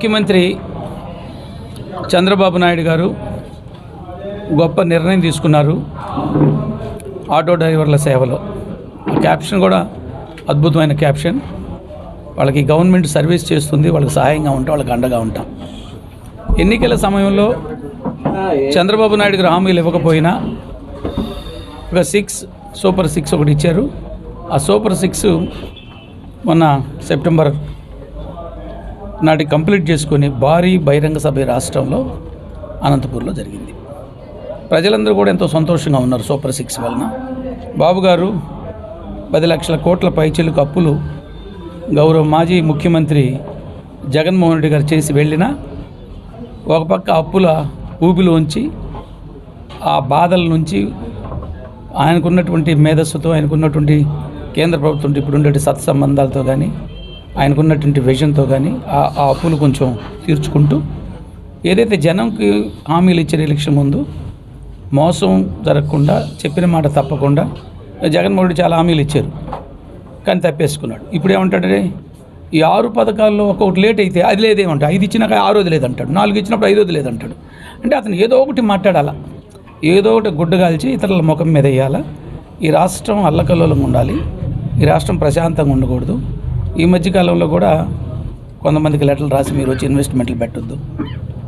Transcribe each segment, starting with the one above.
ముఖ్యమంత్రి చంద్రబాబు నాయుడు గారు గొప్ప నిర్ణయం తీసుకున్నారు ఆటో డ్రైవర్ల సేవలో. ఆ క్యాప్షన్ కూడా అద్భుతమైన క్యాప్షన్. వాళ్ళకి గవర్నమెంట్ సర్వీస్ చేస్తుంది వాళ్ళకి సహాయంగా ఉంటాం వాళ్ళకి అండగా ఉంటాం. ఎన్నికల సమయంలో చంద్రబాబు నాయుడు గారు హామీలు ఇవ్వకపోయినా ఒక సిక్స్ సూపర్ సిక్స్ ఒకటి ఇచ్చారు. ఆ సూపర్ సిక్స్ మొన్న సెప్టెంబర్ నాటి కంప్లీట్ చేసుకొని భారీ బహిరంగ సభ రాష్ట్రంలో అనంతపూర్లో జరిగింది. ప్రజలందరూ కూడా ఎంతో సంతోషంగా ఉన్నారు సూపర్ సిక్స్ వలన. బాబు గారు పది లక్షల కోట్ల పైచిలుకు అప్పులు గౌరవ మాజీ ముఖ్యమంత్రి జగన్మోహన్ రెడ్డి గారు చేసి వెళ్ళినా ఒక పక్క అప్పుల ఊబిలో ఉంచి ఆ బాధల నుంచి ఆయనకున్నటువంటి మేధస్సుతో ఆయనకున్నటువంటి కేంద్ర ప్రభుత్వం ఇప్పుడు ఉండే సత్సంబంధాలతో కానీ ఆయనకున్నటువంటి విజన్తో కానీ ఆ ఆ అప్పులు కొంచెం తీర్చుకుంటూ ఏదైతే జనంకి హామీలు ఇచ్చారు ఎలక్షన్ ముందు మోసం జరగకుండా చెప్పిన మాట తప్పకుండా జగన్మోహన్ చాలా హామీలు ఇచ్చారు. కానీ తప్పేసుకున్నాడు. ఇప్పుడు ఏమంటాడే ఈ ఆరు పథకాల్లో ఒక్కొక్కటి లేట్ అయితే అది లేదేమంటాడు ఐదు ఇచ్చినాక ఆరోది లేదంటాడు. నాలుగు ఇచ్చినప్పుడు ఐదోది లేదంటాడు. అంటే అతను ఏదో ఒకటి మాట్లాడాలా. ఏదో ఒకటి గుడ్డ కాల్చి ఇతరుల ముఖం మీద వేయాలా. ఈ రాష్ట్రం అల్లకల్లోలంగా ఉండాలి. ఈ రాష్ట్రం ప్రశాంతంగా ఉండకూడదు. ఈ మధ్యకాలంలో కూడా కొంతమందికి లెటర్లు రాసి మీరు వచ్చి ఇన్వెస్ట్మెంట్లు పెట్టొద్దు.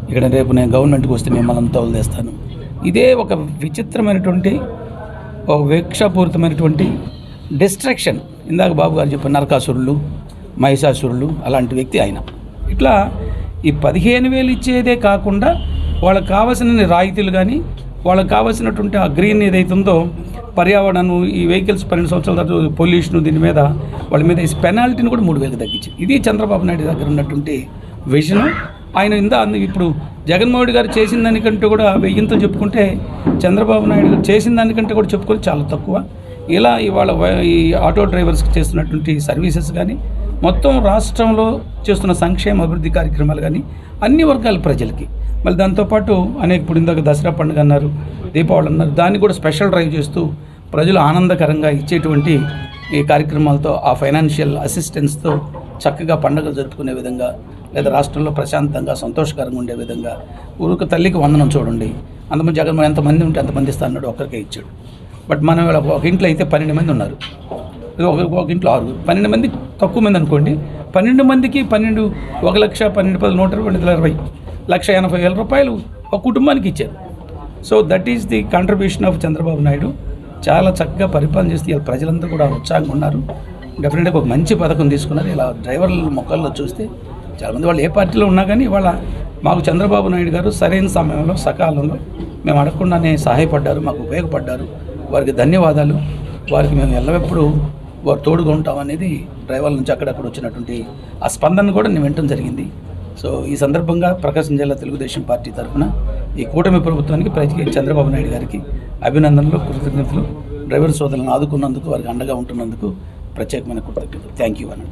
ఇక్కడ రేపు నేను గవర్నమెంట్కి వస్తే మిమ్మల్ని అంతా వదిలేస్తాను. ఇదే ఒక విచిత్రమైనటువంటి ఒక వీక్షాపూరితమైనటువంటి డిస్ట్రాక్షన్. ఇందాక బాబు గారు చెప్పిన నరకాసురులు మహిషాసురులు అలాంటి వ్యక్తి ఆయన. ఇట్లా ఈ పదిహేను వేలు ఇచ్చేదే కాకుండా వాళ్ళకి కావాల్సిన రాయితీలు కానీ వాళ్ళకి కావాల్సినటువంటి ఆ గ్రీన్ ఏదైతుందో పర్యావరణం ఈ వెహికల్స్ పన్నెండు సంవత్సరాల తర్వాత పొల్యూషన్ దీని మీద వాళ్ళ మీద ఈ పెనాల్టీని కూడా మూడు వేలకు తగ్గించింది. ఇది చంద్రబాబు నాయుడు దగ్గర ఉన్నటువంటి విజన్. ఆయన ఇందా ఇప్పుడు జగన్మోహన్ రెడ్డి గారు చేసిన దానికంటే కూడా వెయ్యింతో చెప్పుకుంటే చంద్రబాబు నాయుడు గారు చేసిన దానికంటే కూడా చెప్పుకొని చాలా తక్కువ. ఇలా ఇవాళ ఈ ఆటో డ్రైవర్స్కి చేస్తున్నటువంటి సర్వీసెస్ కానీ మొత్తం రాష్ట్రంలో చేస్తున్న సంక్షేమ అభివృద్ధి కార్యక్రమాలు కానీ అన్ని వర్గాల ప్రజలకి. మళ్ళీ దాంతోపాటు అనేక ఇప్పుడు ఇందాక దసరా పండుగ అన్నారు దీపావళి అన్నారు దాన్ని కూడా స్పెషల్ డ్రైవ్ చేస్తూ ప్రజలు ఆనందకరంగా ఇచ్చేటువంటి ఈ కార్యక్రమాలతో ఆ ఫైనాన్షియల్ అసిస్టెన్స్తో చక్కగా పండుగలు జరుపుకునే విధంగా లేదా రాష్ట్రంలో ప్రశాంతంగా సంతోషకరంగా ఉండే విధంగా ఊరికి తల్లికి వందనం చూడండి. అంతమంది జగన్మోహన్ ఎంతమంది ఉంటే అంతమంది ఇస్తా అన్నాడు ఒక్కరికే ఇచ్చాడు. బట్ మనం ఒక ఇంట్లో అయితే పన్నెండు మంది ఉన్నారు. ఒక ఒక ఇంట్లో ఆరుగురు పన్నెండు మంది తక్కువ మంది అనుకోండి. పన్నెండు మందికి పన్నెండు ఒక లక్ష పన్నెండు పది నూట ఇరవై రెండు ఇరవై లక్ష ఎనభై వేల రూపాయలు ఒక కుటుంబానికి ఇచ్చారు. So that is the contribution of Chandrababu Naidu. చాలా చక్కగా పరిపాలన చేస్తే ఇలా ప్రజలందరూ కూడా ఉత్సాహంగా ఉన్నారు. డెఫినెట్గా ఒక మంచి పథకం తీసుకున్నారు. ఇలా డ్రైవర్ల మొక్కల్లో చూస్తే చాలామంది వాళ్ళు ఏ పార్టీలో ఉన్నా కానీ ఇవాళ మాకు చంద్రబాబు నాయుడు గారు సరైన సమయంలో సకాలంలో మేము అడగకుండానే సహాయపడ్డారు మాకు ఉపయోగపడ్డారు. వారికి ధన్యవాదాలు. వారికి మేము ఎల్లప్పుడూ వారు తోడుగా ఉంటాం అనేది డ్రైవర్ల నుంచి అక్కడక్కడ వచ్చినటువంటి ఆ స్పందన కూడా నేను వినటం జరిగింది. సో ఈ సందర్భంగా ప్రకాశం జిల్లా తెలుగుదేశం పార్టీ తరఫున ఈ కూటమి ప్రభుత్వానికి ప్రతి చంద్రబాబు నాయుడు గారికి అభినందనలు కృతజ్ఞతలు. డ్రైవర్ సోదరులను ఆదుకున్నందుకు వారికి అండగా ఉంటున్నందుకు ప్రత్యేకమైన కృతజ్ఞతలు. థ్యాంక్ యూ అనండి